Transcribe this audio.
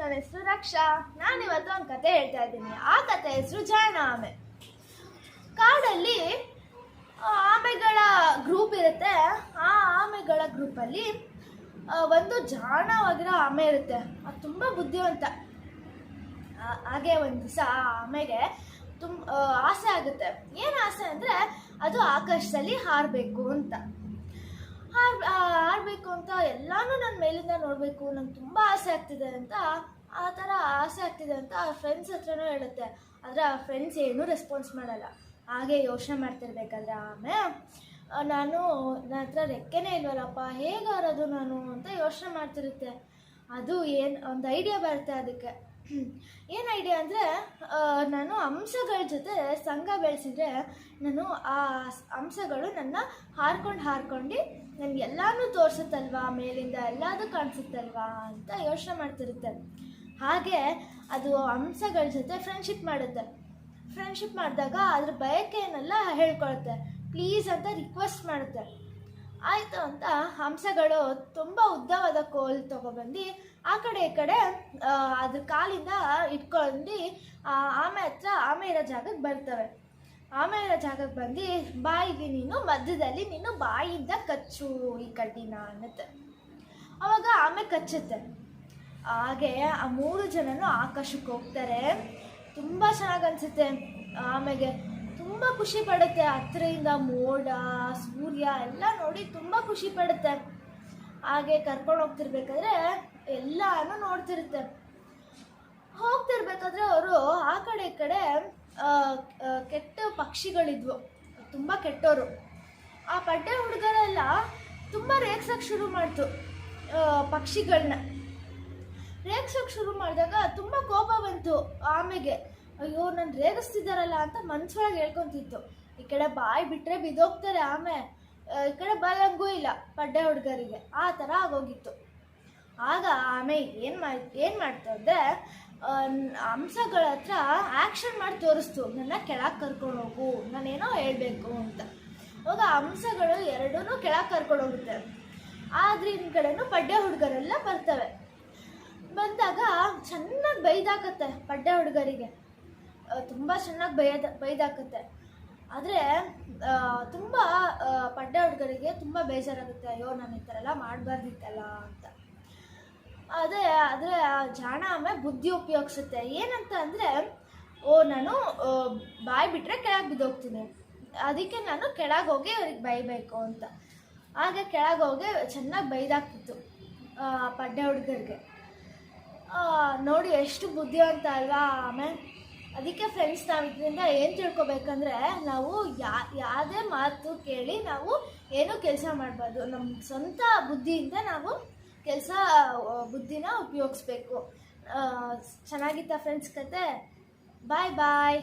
ನನ್ನ ಹೆಸರು ರಕ್ಷಾ. ನಾನಿವತ್ತು ಒಂದು ಕತೆ ಹೇಳ್ತಾ ಇದ್ದೀನಿ. ಆ ಕತೆ ಹೆಸರು ಜಾಣ ಆಮೆ ಕಾಡಲ್ಲಿ ಆಮೆಗಳ ಗ್ರೂಪ್ ಇರುತ್ತೆ. ಆ ಆಮೆಗಳ ಗ್ರೂಪಲ್ಲಿ ಒಂದು ಜಾಣವಾಗಿರೋ ಆಮೆ ಇರುತ್ತೆ. ಅದು ತುಂಬ ಬುದ್ಧಿವಂತ. ಹಾಗೆ ಒಂದು ದಿವಸ ಆ ಆಮೆಗೆ ತುಂಬ ಆಸೆ ಆಗುತ್ತೆ. ಏನು ಆಸೆ ಅಂದರೆ ಅದು ಆಕಾಶದಲ್ಲಿ ಹಾರಬೇಕು ಅಂತ. ಹಾರ್ ಆಡಬೇಕು ಅಂತ ಎಲ್ಲಾನು ನನ್ನ ಮೇಲಿಂದ ನೋಡಬೇಕು. ನಂಗೆ ತುಂಬ ಆಸೆ ಆಗ್ತಿದೆ ಅಂತ ಆ ಥರ ಆಸೆ ಆಗ್ತಿದೆ ಅಂತ ಆ ಫ್ರೆಂಡ್ಸ್ ಹತ್ರನೂ ಹೇಳುತ್ತೆ. ಆದರೆ ಆ ಫ್ರೆಂಡ್ಸ್ ಏನೂ ರೆಸ್ಪಾನ್ಸ್ ಮಾಡಲ್ಲ. ಹಾಗೆ ಯೋಚನೆ ಮಾಡ್ತಿರ್ಬೇಕಾದ್ರೆ ಆಮೆ ನಾನು ನನ್ನ ಹತ್ರ ರೆಕ್ಕೆನೇ ಇಲ್ವಲ್ಲಪ್ಪ, ಹೇಗೆ ನಾನು ಅಂತ ಯೋಚನೆ ಮಾಡ್ತಿರುತ್ತೆ. ಅದು ಏನು, ಒಂದು ಐಡಿಯಾ ಬರುತ್ತೆ ಅದಕ್ಕೆ. ಏನು ಐಡಿಯಾ ಅಂದರೆ ನಾನು ಅಂಶಗಳ ಜೊತೆ ಸಂಘ ಬೆಳೆಸಿದ್ರೆ ನಾನು ಆ ಅಂಶಗಳು ನನ್ನ ಹಾರ್ಕೊಂಡು ಹಾರ್ಕೊಂಡು ನನಗೆ ಎಲ್ಲಾನು ತೋರಿಸುತ್ತಲ್ವಾ, ಮೇಲಿಂದ ಎಲ್ಲದೂ ಕಾಣಿಸುತ್ತಲ್ವಾ ಅಂತ ಯೋಚನೆ ಮಾಡ್ತಿರುತ್ತೆ. ಹಾಗೆ ಅದು ಅಂಶಗಳ ಜೊತೆ ಫ್ರೆಂಡ್ಶಿಪ್ ಮಾಡುತ್ತೆ. ಫ್ರೆಂಡ್ಶಿಪ್ ಮಾಡಿದಾಗ ಅದ್ರ ಬಯಕೆಯನ್ನೆಲ್ಲ ಹೇಳ್ಕೊಳುತ್ತೆ. ಪ್ಲೀಸ್ ಅಂತ ರಿಕ್ವೆಸ್ಟ್ ಮಾಡುತ್ತೆ. ಆಯಿತು ಅಂತ ಹಂಸಗಳು ತುಂಬ ಉದ್ದವಾದ ಕೋಲ್ ತಗೊಬಂದು ಆ ಕಡೆ ಈ ಕಡೆ ಅದ್ರ ಕಾಲಿಂದ ಇಟ್ಕೊಂಡು ಆಮೆ ಹತ್ರ ಆಮೆ ಇರೋ ಜಾಗಕ್ಕೆ ಬರ್ತವೆ. ಆಮೆ ಇರೋ ಜಾಗಕ್ಕೆ ಬಂದು, ಬಾಯಿಗೆ ನೀನು ಮಧ್ಯದಲ್ಲಿ ನೀನು ಬಾಯಿಂದ ಕಚ್ಚು ಈ ಕಡ್ಡಿನ ಅನ್ನತ್ತೆ. ಅವಾಗ ಆಮೆ ಕಚ್ಚುತ್ತೆ. ಹಾಗೆ ಆ ಮೂರು ಜನನು ಆಕಾಶಕ್ಕೆ ಹೋಗ್ತಾರೆ. ತುಂಬ ಚೆನ್ನಾಗಿ ಅನಿಸುತ್ತೆ ಆಮೆಗೆ. ತುಂಬ ಖುಷಿ ಪಡುತ್ತೆ. ಹತ್ತಿರದಿಂದ ಮೋಡ, ಸೂರ್ಯ ಎಲ್ಲ ನೋಡಿ ತುಂಬ ಖುಷಿ ಪಡುತ್ತೆ. ಹಾಗೆ ಕರ್ಕೊಂಡು ಹೋಗ್ತಿರ್ಬೇಕಾದ್ರೆ ಎಲ್ಲಾನು ನೋಡ್ತಿರುತ್ತೆ. ಹೋಗ್ತಿರ್ಬೇಕಾದ್ರೆ ಅವರು ಆ ಕಡೆ ಈ ಕಡೆ ಕೆಟ್ಟ ಪಕ್ಷಿಗಳಿದ್ವು. ತುಂಬ ಕೆಟ್ಟವರು ಆ ಪಡ್ಡೆ ಹುಡುಗರೆಲ್ಲ ತುಂಬ ರೇಗ್ಸೋಕ್ಕೆ ಶುರು ಮಾಡ್ತು ಪಕ್ಷಿಗಳನ್ನ ರೇಗ್ಸೋಕ್ಕೆ ಶುರು ಮಾಡಿದಾಗ ತುಂಬ ಕೋಪ ಬಂತು ಆಮೆಗೆ. ಅಯ್ಯೋ ನಾನು ರೇಗಿಸ್ತಿದ್ದಾರಲ್ಲ ಅಂತ ಮನ್ಸೊಳಗೆ ಹೇಳ್ಕೊತಿತ್ತು. ಈ ಕಡೆ ಬಾಯಿ ಬಿಟ್ಟರೆ ಬಿದ್ದೋಗ್ತಾರೆ ಆಮೆ. ಆ, ಈ ಕಡೆ ಬರಂಗೂ ಇಲ್ಲ ಪಡ್ಡೆ ಹುಡುಗರಿಗೆ. ಆ ಥರ ಆಗೋಗಿತ್ತು. ಆಗ ಆಮೆ ಏನು ಮಾಡಿ ಏನು ಮಾಡ್ತು ಅಂದರೆ ಅಂಶಗಳ ಹತ್ರ ಆ್ಯಕ್ಷನ್ ಮಾಡಿ ತೋರಿಸ್ತು. ನನ್ನ ಕೆಳಗೆ ಕರ್ಕೊಂಡು ಹೋಗು ನಾನೇನೋ ಹೇಳಬೇಕು ಅಂತ. ಅವಾಗ ಅಂಶಗಳು ಎರಡೂ ಕೆಳಗೆ ಕರ್ಕೊಂಡು ಹೋಗುತ್ತೆ. ಆದ್ರೆ ಕಡೆನೂ ಪಡ್ಡೆ ಹುಡುಗರೆಲ್ಲ ಬರ್ತವೆ. ಬಂದಾಗ ಚೆನ್ನಾಗಿ ಬೈದಾಕತ್ತೆ ಪಡ್ಡೆ ಹುಡುಗರಿಗೆ. ತುಂಬ ಚೆನ್ನಾಗಿ ಬೈದ ಬೈದಾಕುತ್ತೆ ಆದರೆ ತುಂಬ ಪಡ್ಡೆ ಹುಡುಗರಿಗೆ ತುಂಬ ಬೇಜಾರಾಗುತ್ತೆ. ಅಯ್ಯೋ, ನಾನು ಈ ಥರ ಎಲ್ಲ ಮಾಡಬಾರ್ದಿತ್ತಲ್ಲ ಅಂತ. ಅದೇ, ಆದರೆ ಜಾಣ ಆಮೇಲೆ ಬುದ್ಧಿ ಉಪಯೋಗಿಸುತ್ತೆ. ಏನಂತ ಅಂದರೆ, ಓ, ನಾನು ಬಾಯಿ ಬಿಟ್ಟರೆ ಕೆಳಗೆ ಬಿದ್ದೋಗ್ತೀನಿ. ಅದಕ್ಕೆ ನಾನು ಕೆಳಗೆ ಹೋಗಿ ಅವ್ರಿಗೆ ಬೈಬೇಕು ಅಂತ. ಹಾಗೆ ಕೆಳಗೆ ಹೋಗಿ ಚೆನ್ನಾಗಿ ಬೈದಾಕ್ತಿತ್ತು ಪಡ್ಡೆ ಹುಡುಗರಿಗೆ. ನೋಡಿ, ಎಷ್ಟು ಬುದ್ಧಿವಂತ ಅಲ್ವಾ ಆಮೇಲೆ ಅದಕ್ಕೆ ಫ್ರೆಂಡ್ಸ್ ನಾವು ಇದರಿಂದ ಏನು ತಿಳ್ಕೊಬೇಕಂದ್ರೆ ನಾವು ಯಾ, ಯಾವುದೇ ಮಾತು ಕೇಳಿ ನಾವು ಏನೂ ಕೆಲಸ ಮಾಡಬಾರ್ದು. ನಮ್ಮ ಸ್ವಂತ ಬುದ್ಧಿಯಿಂದ ನಾವು ಕೆಲಸ ಬುದ್ಧಿನ ಉಪಯೋಗಿಸ್ಬೇಕು. ಚೆನ್ನಾಗಿತ್ತ ಫ್ರೆಂಡ್ಸ್ ಕತೆ? ಬಾಯ್ ಬಾಯ್